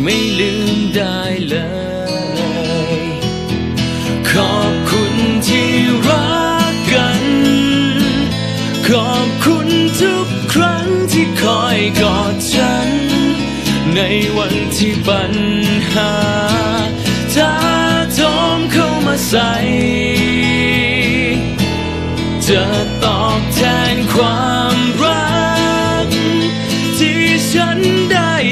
ไม่ลืมได้เลย ขอบคุณที่รักกัน ขอบคุณทุกครั้งที่คอยกอดฉัน ในวันที่ปัญหาท้าโถมเข้ามาใส่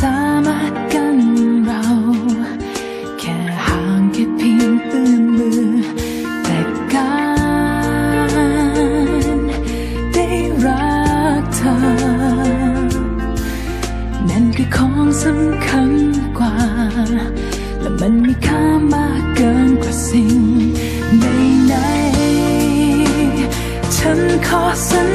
สามารถกันเรา แค่ห่างแค่เพียงเอื้อมมือ แต่การได้รักเธอ นั่นคือของสำคัญกว่า และมันมีค่ามากเกินกว่าสิ่งใดๆฉันขอสัญ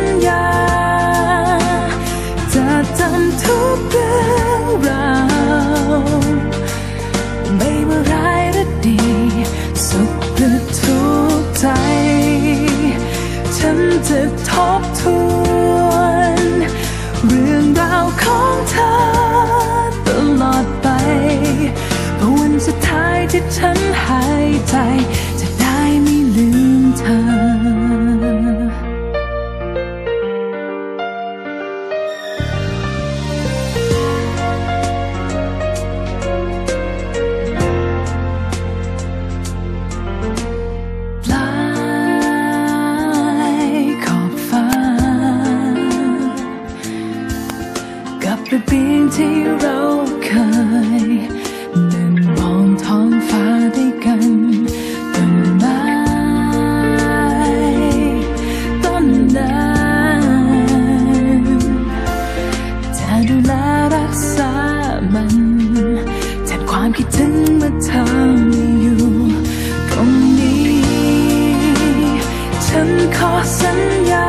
ระเบียงที่เราเคยนั่งมองท้องฟ้าด้วยกันต้นไม้ต้นนั้นจะดูแลรักษามันแทนความคิดถึงเมื่อเธอไม่อยู่ตรงนี้ ฉันขอสัญญา